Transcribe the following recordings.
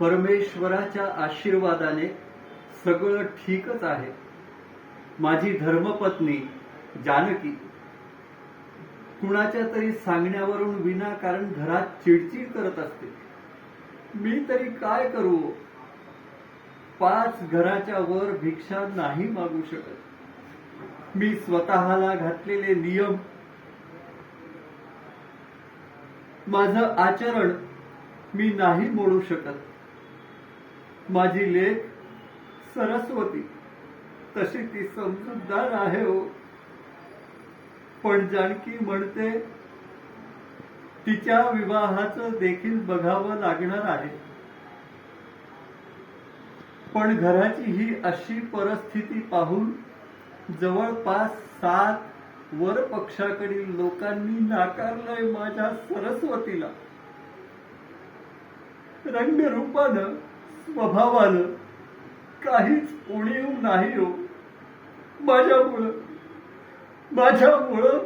परमेश्वराच्या आशीर्वादाने सगळं ठीकच आहे. माझी धर्मपत्नी जानकी कुणाच्या तरी सांगण्यावरून विनाकारण घरात चिडचिड करत असते. मी तरी काय करू? पाच घराच्या वर भिक्षा नाही मागू शकत. मी स्वतःला घातलेले नियम माझं आचरण मी नाही मोडू शकत. माझी लेख सरस्वती. तशी ती समजूतदार आहे हो. पण जानकी म्हणते तिच्या विवाहाचं देखील बघावं लागणार आहे. पण घराची ही अशी परिस्थिती पाहून जवळपास सात वर पक्षाकडील लोकांनी नाकारलंय माझ्या सरस्वतीला. रंगरूपानं स्वभावानं काहीच उणीव नाही हो. माझ्यामुळं माझ्यामुळं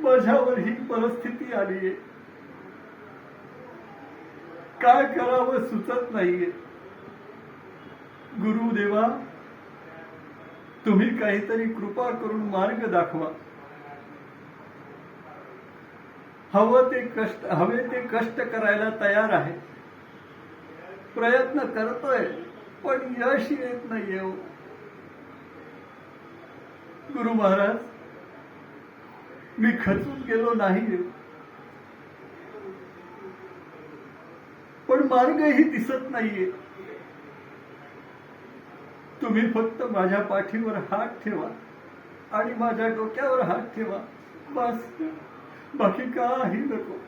माझ्यावर ही परिस्थिती आली आहे काय करावं सुचत नाहीये. गुरुदेवा तुम्ही काहीतरी कृपा करून मार्ग दाखवा. हवं ते कष्ट हवे ते कष्ट करायला तयार आहे. प्रयत्न करतोय पण यश येत नाहीये हो. गुरु महाराज मी खचून गेलो नाही पण मार्गही दिसत नाहीये. तुम्ही फक्त माझ्या पाठीवर हात ठेवा आणि माझ्या डोक्यावर हात ठेवा. बस. बाकी काही नको.